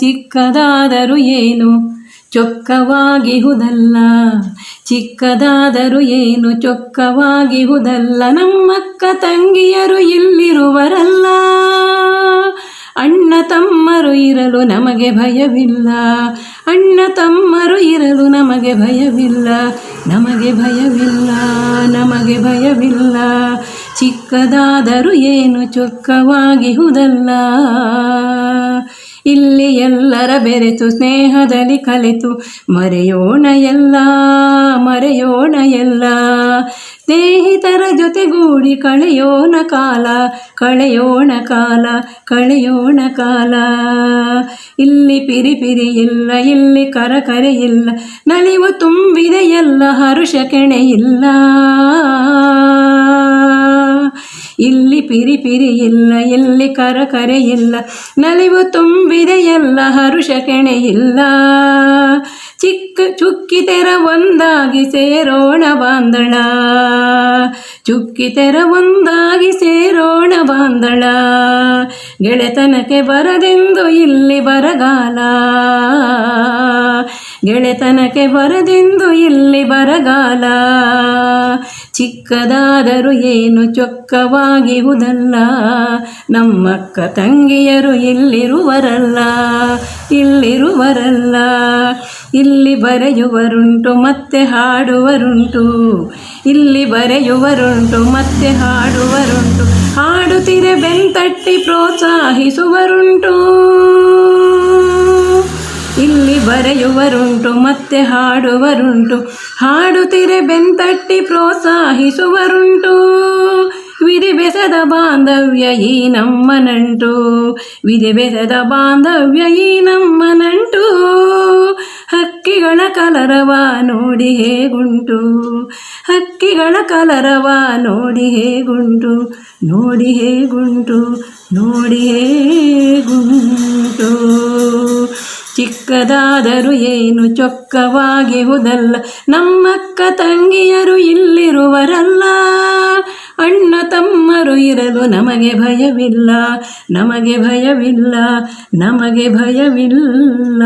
ಚಿಕ್ಕದಾದರೂ ಏನು? ಚೊಕ್ಕವಾಗಿಹುದಲ್ಲ. ಚಿಕ್ಕದಾದರೂ ಏನು? ಚೊಕ್ಕವಾಗಿಹುದಲ್ಲ. ನಮ್ಮಕ್ಕ ತಂಗಿಯರು ಇಲ್ಲಿರುವರಲ್ಲ. ಅಣ್ಣ ತಮ್ಮರು ಇರಲು ನಮಗೆ ಭಯವಿಲ್ಲ. ಅಣ್ಣ ತಮ್ಮರು ಇರಲು ನಮಗೆ ಭಯವಿಲ್ಲ. ನಮಗೆ ಭಯವಿಲ್ಲ. ನಮಗೆ ಭಯವಿಲ್ಲ. ಚಿಕ್ಕದಾದರೂ ಏನು? ಚೊಕ್ಕವಾಗಿಹುದಲ್ಲ. ಇಲ್ಲಿ ಎಲ್ಲರ ಬೆರೆತು ಸ್ನೇಹದಲ್ಲಿ ಕಲಿತು, ಮರೆಯೋಣ ಎಲ್ಲ ಮರೆಯೋಣ ಎಲ್ಲ. ಸ್ನೇಹಿತರ ಜೊತೆಗೂಡಿ ಕಳೆಯೋಣ ಕಾಲ ಕಳೆಯೋಣ ಕಾಲ ಕಳೆಯೋಣ ಕಾಲ. ಇಲ್ಲಿ ಪಿರಿಪಿರಿ ಪಿರಿ ಇಲ್ಲ, ಇಲ್ಲಿ ಕರಕರೆ ಇಲ್ಲ, ನಲಿವು ತುಂಬಿದೆ ಎಲ್ಲ ಹರುಷ ಕೆಣೆ ಇಲ್ಲ. ಇಲ್ಲಿ ಪಿರಿ ಪಿರಿ ಇಲ್ಲ, ಇಲ್ಲಿ ಕರಕರೆ ಇಲ್ಲ, ನಲಿವು ತುಂಬಿದೆ ಎಲ್ಲ, ಹರುಷ ಕೆಣೆ ಇಲ್ಲ. ಚಿಕ್ಕ ಚುಕ್ಕಿ ತೆರ ಒಂದಾಗಿ ಸೇರೋಣ ಬಾಂದಳ. ಚುಕ್ಕಿ ತೆರ ಒಂದಾಗಿ ಸೇರೋಣ ಬಾಂದಳ. ಗೆಳೆತನಕ್ಕೆ ಬರದೆಂದು ಇಲ್ಲಿ ಬರಗಾಲ. ಗೆಳೆತನಕ್ಕೆ ಬರದೆಂದು ಇಲ್ಲಿ ಬರಗಾಲ. ಚಿಕ್ಕದಾದರೂ ಏನು ಚೊಕ್ಕವಾಗಿರುವುದಲ್ಲ ನಮ್ಮಕ್ಕ ತಂಗಿಯರು ಇಲ್ಲಿರುವರಲ್ಲ ಇಲ್ಲಿರುವರಲ್ಲ. ಇಲ್ಲಿ ಬರೆಯುವರುಂಟು, ಮತ್ತೆ ಹಾಡುವರುಂಟು. ಇಲ್ಲಿ ಬರೆಯುವರುಂಟು, ಮತ್ತೆ ಹಾಡುವರುಂಟು. ಹಾಡುತ್ತಿರೆ ಬೆಂತಟ್ಟಿ ಪ್ರೋತ್ಸಾಹಿಸುವರುಂಟು. ಇಲ್ಲಿ ಬರೆಯುವರುಂಟು, ಮತ್ತೆ ಹಾಡುವರುಂಟು. ಹಾಡುತ್ತಿರೆ ಬೆಂತಟ್ಟಿ ಪ್ರೋತ್ಸಾಹಿಸುವರುಂಟು. ವಿಧಿ ಬೆಸದ ಬಾಂಧವ್ಯ ಈ ನಮ್ಮ ನಂಟು ವಿಧಿ ಬೆಸದ ಬಾಂಧವ್ಯ ಈ ನಮ್ಮ ನಂಟು ಹಕ್ಕಿಗಳ ಕಲರವ ನೋಡಿ ಹೇಗುಂಟು. ಹಕ್ಕಿಗಳ ಕಲರವ ನೋಡಿ ಹೇಗುಂಟು. ನೋಡಿ ಹೇಗುಂಟು ನೋಡಿ ಹೇಗುಂಟು. ಚಿಕ್ಕದಾದರೂ ಏನು ಚೊಕ್ಕವಾಗಿಹುದಲ್ಲ ನಮ್ಮಕ್ಕ ತಂಗಿಯರು ಇಲ್ಲಿರುವರಲ್ಲ. ಅಣ್ಣ ತಮ್ಮರು ಇರಲು ನಮಗೆ ಭಯವಿಲ್ಲ. ನಮಗೆ ಭಯವಿಲ್ಲ. ನಮಗೆ ಭಯವಿಲ್ಲ.